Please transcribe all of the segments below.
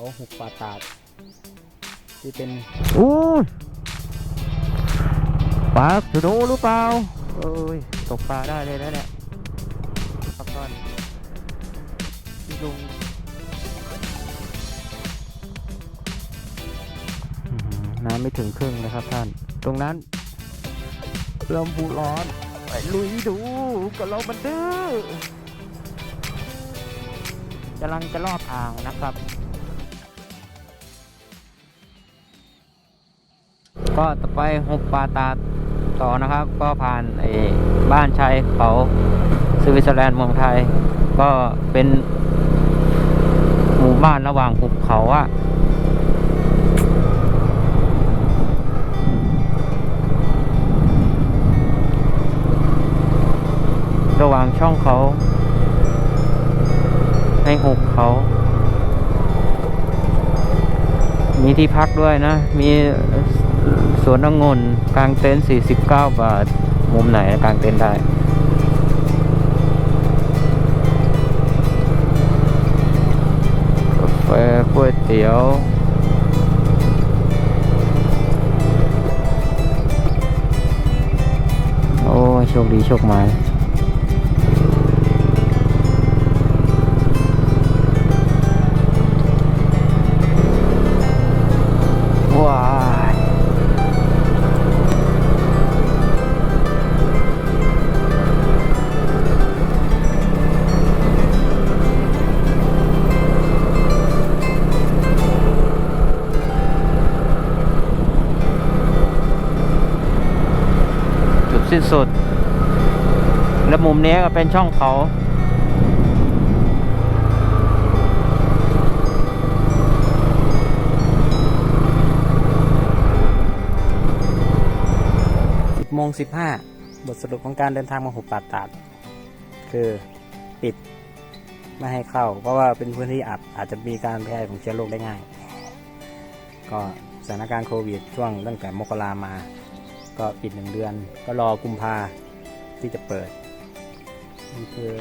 เขาหุบป่าตาด ที่เป็นอู้ยปลาถูโดหรือเปล่าเอ้ยตกปลาได้เลยนะเนี่ยพักก่อนพี่ลุงอื้อหือน้ำไม่ถึงครึ่งนะครับท่าน ตรงนั้นลมผูร้อนไปลุยดูก็เรามันดื้อกำลังจะลอดอ่างนะครับ ก็ต่อไปหุบปาตาต่อนะครับ ก็ผ่านไอ้บ้านชายเขาสวิตเซอร์แลนด์เมืองไทย ก็เป็นหมู่บ้านระหว่างหุบเขาอะระหว่างช่องเขา ให้หุบเขา มีที่พักด้วยนะ มี วนองุ่นกลางเต็นท์49 บาท มุมไหนกลางเต็นท์ได้กาแฟก๋วยเตี๋ยวโอ้โชคดีโชคหมา และมุมนี้ก็เป็นช่องเขา10โมง 15 บทสรุปของการเดินทางมาหุบป่าตาด คือปิดไม่ให้เข้า เพราะว่าเป็นพื้นที่อับอาจจะมีการแพร่ของเชื้อโรคได้ง่าย ก็สถานการณ์โควิดช่วงตั้งแต่มกรามา ก็ปิดหนึ่งเดือน ก็รอกุมภาที่จะเปิด นี่คือ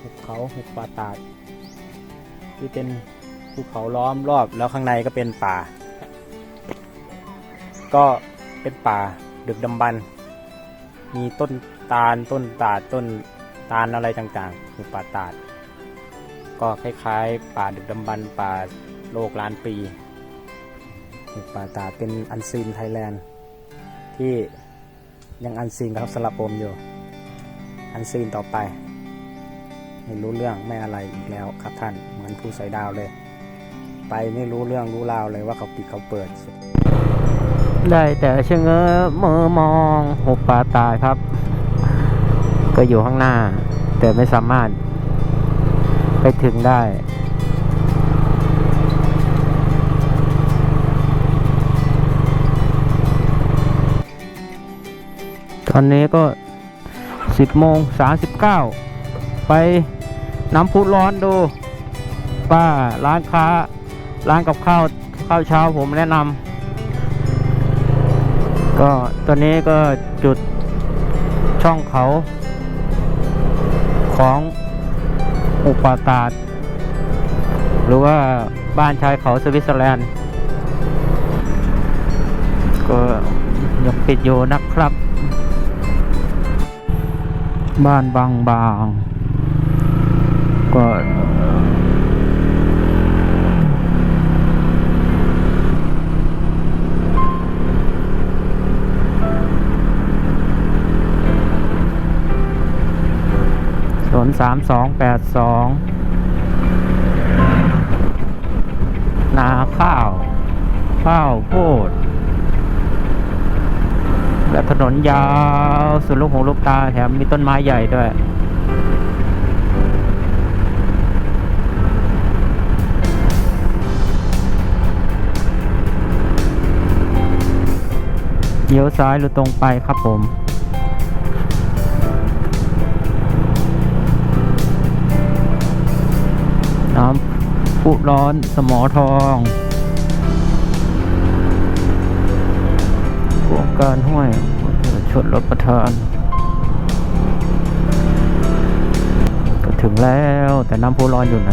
หุบเขาหุบป่าตาด ที่เป็นภูเขาล้อมรอบแล้วข้างในก็เป็นป่า ก็เป็นป่าดึกดำบรรมีต้นตาลต้นตาดต้นตาลอะไรต่างๆหุบป่าตาด ก็คล้ายๆ ป่าดึกดำบรรป่าโลกล้านปีหุบป่าตาดเป็นอันซีนไทยแลนด์ที่ยังอันซีนครับสลับปมอยู่ อันซีนต่อไป ไม่รู้เรื่องไม่อะไรอีกแล้วครับท่านเหมือนผู้ใส่ดาวเลย ไปไม่รู้เรื่องรู้ราวเลยว่าเขาปิดเขาเปิด ได้แต่เชงเง้อมือมองหุบป่าตายครับ ก็อยู่ข้างหน้า แต่ไม่สามารถ ไปถึงได้ตอนนี้ก็ สิบโมงสาสิบเก้าไปน้ำพุร้อนดูป้าร้านค้า ร้านกับข้าวข้าวเช้าผมแนะนำก็ตอนนี้ก็จุดช่องเขาของอุปาตาดหรือว่าบ้านชายเขาสวิตเซอร์แลนด์ ก็ยังปิดอยู่นะครับ บ้านบางบางก็ถนนสามสองแปดสองนาข้าว ข้าวโพด และถนนยาวสุดลูกหูลูกตาแถมมีต้นไม้ใหญ่ด้วยเลี้ยวซ้ายหรือตรงไปครับผม น้ำพุร้อนสมอทอง การห้วยชนรับประทาน ก็ถึงแล้วแต่น้ำพุร้อนอยู่ไหน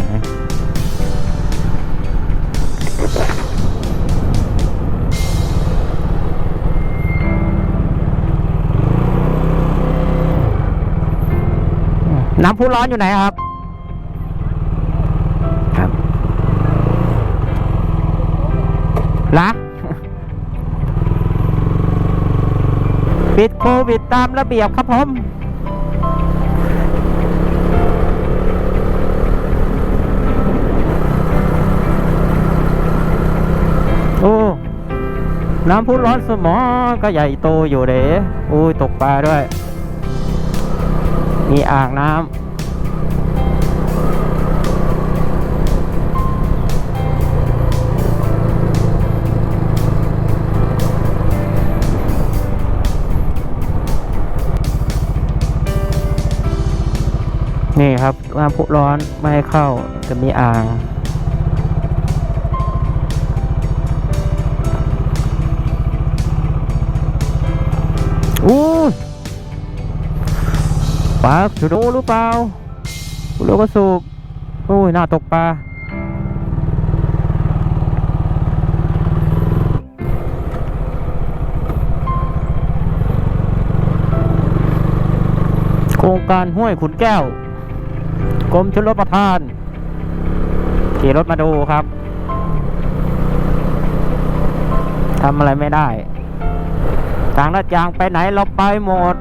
น้ำพุร้อนอยู่ไหนครับครับ วิดตามระเบียบครับผมโอ้น้ำพุร้อนสมอก็ใหญ่โตอยู่เด้อุ้ยตกปลาด้วย มีอ่างน้ำ ครับน้ำพุร้อนไม่ให้เข้าจะมีอ่างอู้ปลาสุโดหรือเปล่าสุโดก็สูบโอ้ยน่าตกปลาโครงการห้วยขุนแก้ว กรมชลประทาน ขี่รถมาดูครับทำอะไรไม่ได้ทางลาดยางไปไหนเราไปหมด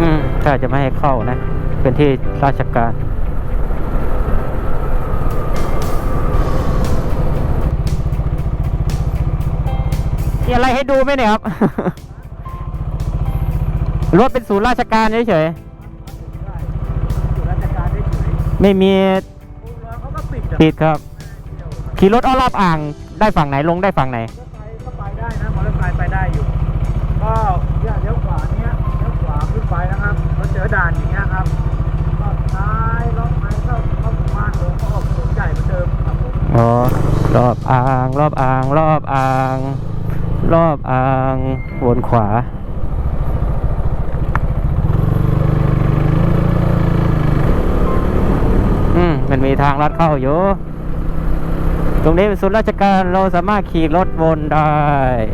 อืมถ้าจะไม่ให้เข้านะ เป็นที่ราชการ มีอะไรให้ดูไหมเนี่ยครับ รถเป็นศูนย์ราชการเฉยอ ไม่มีเขาก็ปิดปิดครับ ขี่รถอ้อรอบอ่างได้ฝั่งไหนลงได้ฝั่งไหนมอเตอร์ไซค์ก็ไปได้นะมอเตอร์ไซค์ไปได้อยู่ ก็เนี่ยเลี้ยวขวาเนี้ยเลี้ยวขวาขึ้นไปนะครับเราเจอด่านอย่างเงี้ยครับก็ซ้ายเลาะไปเข้าเข้าหมู่บ้านลงก็ออกถนนใหญ่เหมือนเดิมครับผมอ๋อรอบอ่าง รอบอ่าง รอบอ่าง รอบอ่างวนขวา อืม มันมี ทางลัดเข้าอยู่ ตรงนี้เป็นศูนย์ราชการเราสามารถขี่รถวนได้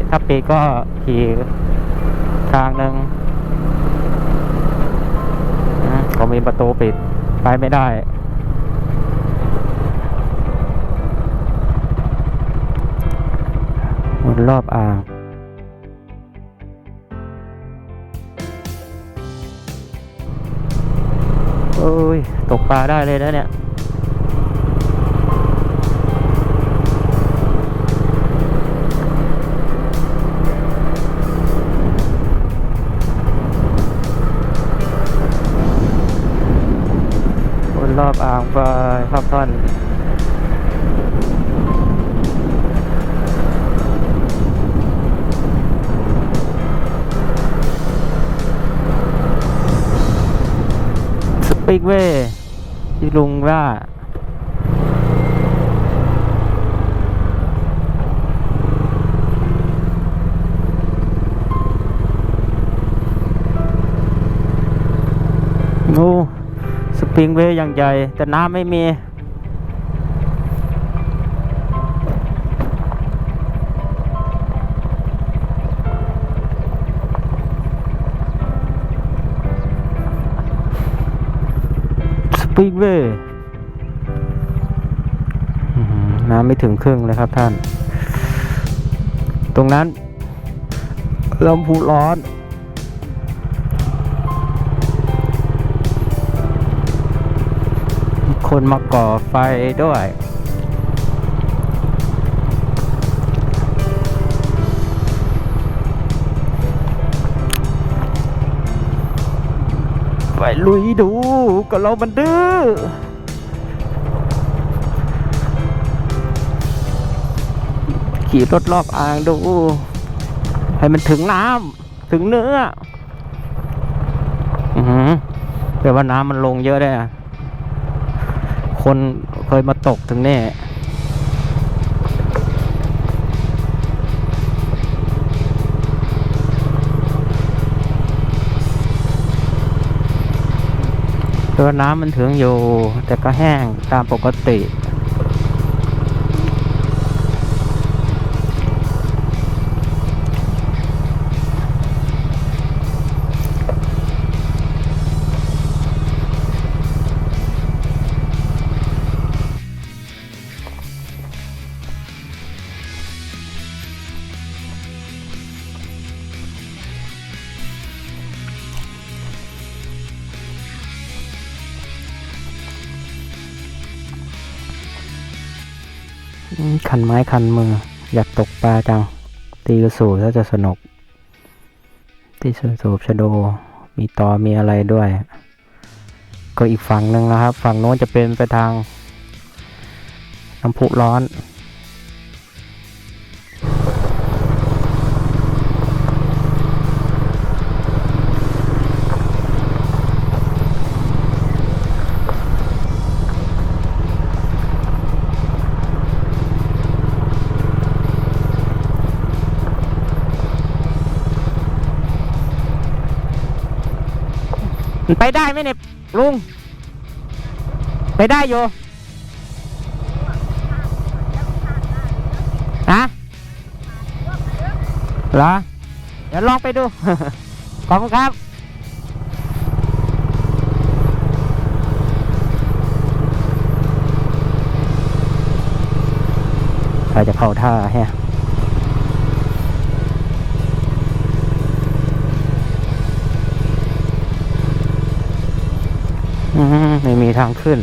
ถ้าปิดก็ขี่ทางหนึ่งก็มีประตูปิด ไปไม่ได้วนรอบอ่างโอ้ย ตกปลาได้เลยนะเนี่ย ไปครับท่านสปีกเวย์ที่ลุงว่างูส ปิงเวย์อย่างใหญ่ แต่น้ำไม่มี สปริงเวย์น้ำไม่ถึงครึ่งเลยครับท่าน ตรงนั้นลำพูร้อน คนมาก่อไฟด้วยไปลุยดูก็เรามันดื้อขี่รถรอบอ่างดู ให้มันถึงน้ำถึงเนื้อ อือหือแต่ว่าน้ำมันลงเยอะได้อะ คนเคยมาตกถึงแน่ตัวน้ำมันถึงอยู่ แต่ก็แห้งตามปกติ คันไม้คันมือ อยากตกปลาจัง ตีกระสูถ้าจะสนุกที่สสูบชะโด มีตอมีอะไรด้วย ก็อีกฝั่งหนึ่งนะครับ ฝั่งโน้นจะเป็นไปทางน้ำพุร้อน ไปได้ไหมเนี่ยลุง ไปได้อยู่ฮะเหรอ เดี๋ยวลองไปดู ขอบคุณครับ ใครจะเข้าท่าแฮะ ไม่มีทางขึ้น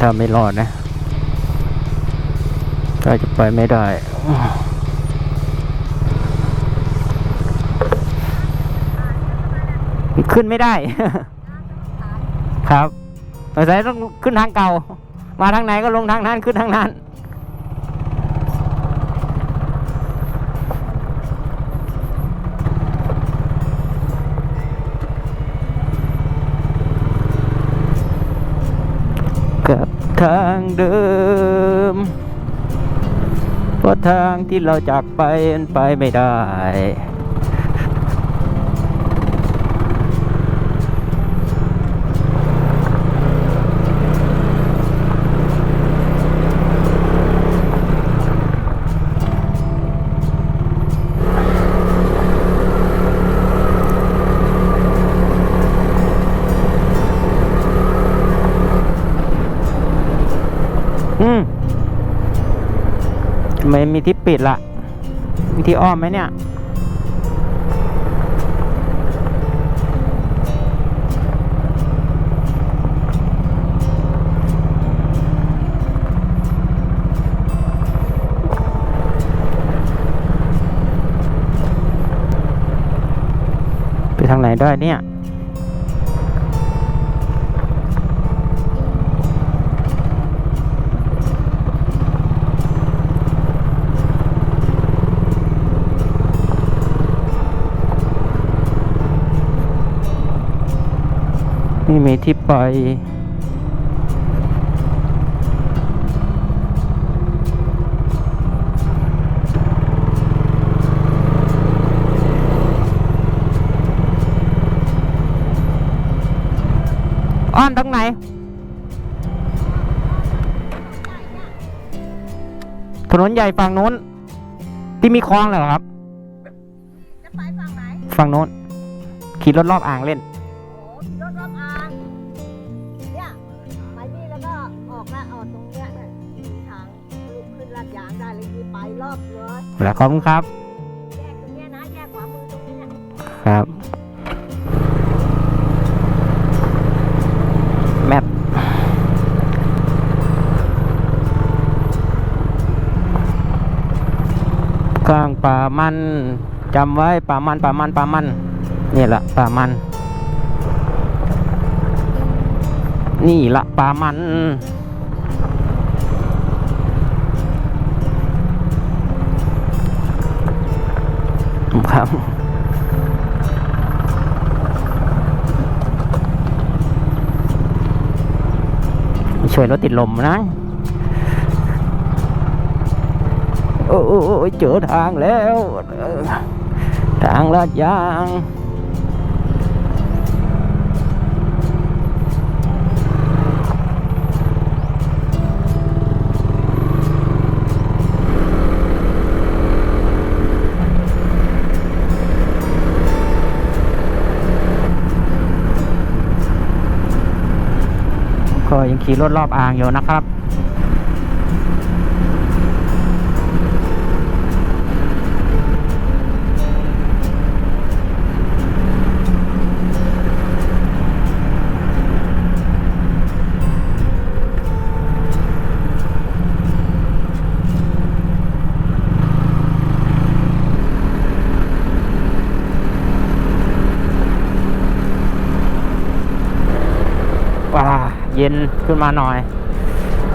ถ้าไม่รอดนะ ก็จะไปไม่ได้ ขึ้นไม่ได้ ครับสงสัยต้องขึ้นทางเก่า มาทางไหนก็ลงทางนั้นขึ้นทางนั้น กับทางเดิม เพราะทางที่เราจากไปมันไปไม่ได้ ไมมีที่ปิดละมีที่อ้อมไหมเนี่ยไปทางไหนได้เนี่ย ไม่มีที่ไป อ้อมตรงไหน ถนนใหญ่ฝั่งโน้น ที่มีคลองเหรอครับ จะไปฝั่งไหน ฝั่งโน้น ขี่รถรอบอ่างเล่น แล้วขอบคุณครับแยกตรงเนี้ยนะแยกขวามือตรงนี้เนี่ยครับ แมปกลางป่ามันจำไว้ป่ามันป่ามันป่ามันนี่แหละป่ามัน นี่ละป่ามัน ครับ ช่วยรถติดลมนะโอ้โอ้ยเจอทางแล้ว ทางลาดยาง ยังขี่รถรอบอ่างอยู่นะครับ เย็นขึ้นมาหน่อย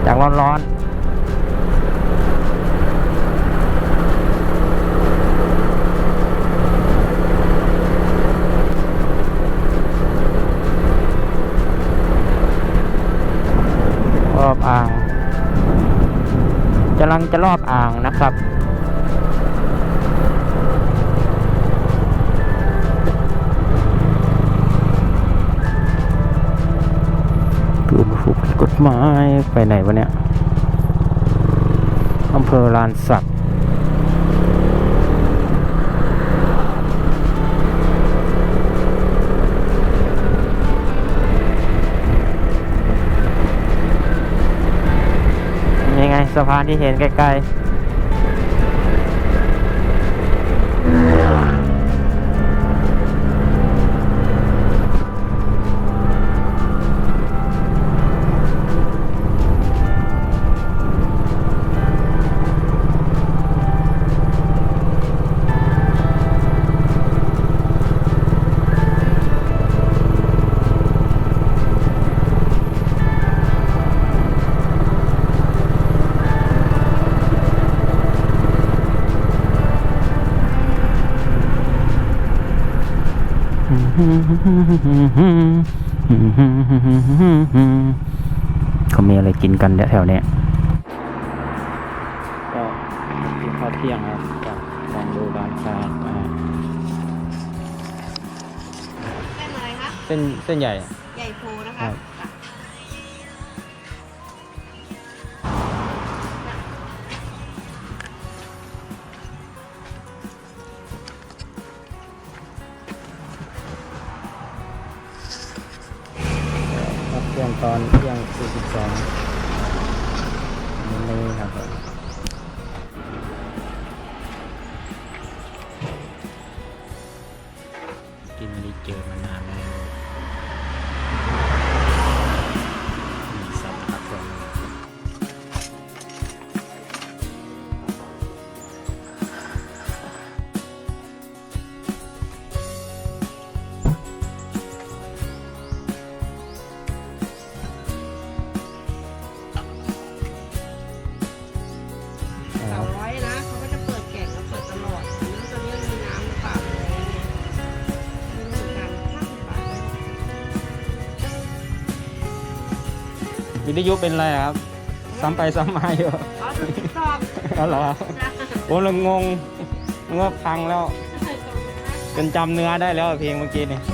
จากร้อนๆรอบอ่างกำลังจะรอบอ่างนะครับ ไม้ไปไหนวะเนี่ยอำเภอลานสักยังไงสะพานที่เห็นใกล้ๆ เขามีอะไรกินกันแถวเนี้ยก็กินข้าวเที่ยงครับก็ลองดูร้านค้าเส้นอะไรคะเส้นเส้นใหญ่ เครื่องตอนเครื่อง 42นี่ครับผม วิทยุเป็นไรอะครับ ซ้ำไปซ้ำมาอยู่อ๋อดูติ๊กต็อกอ๋อเหรอจ้ะผมเลยงงเมื่อพังแล้วจนจำเนื้อได้แล้วเพลงเมื่อกี้นี่นี่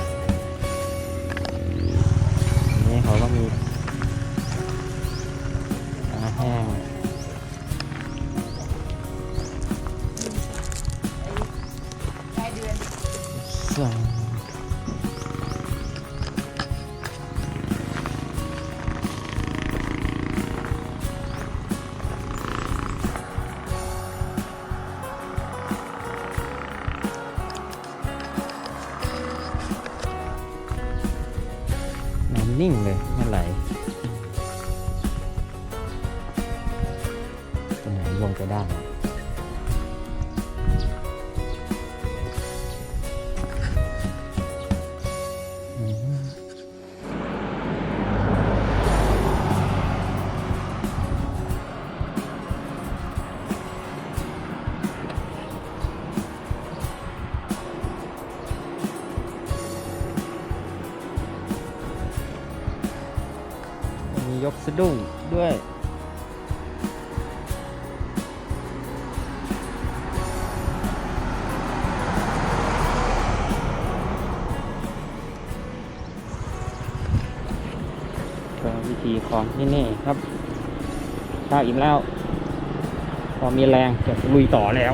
ยกสะดุ้งด้วย ก็วิธีของที่นี่ครับข้าวอิ่มแล้ว พอมีแรงจะลุยต่อแล้ว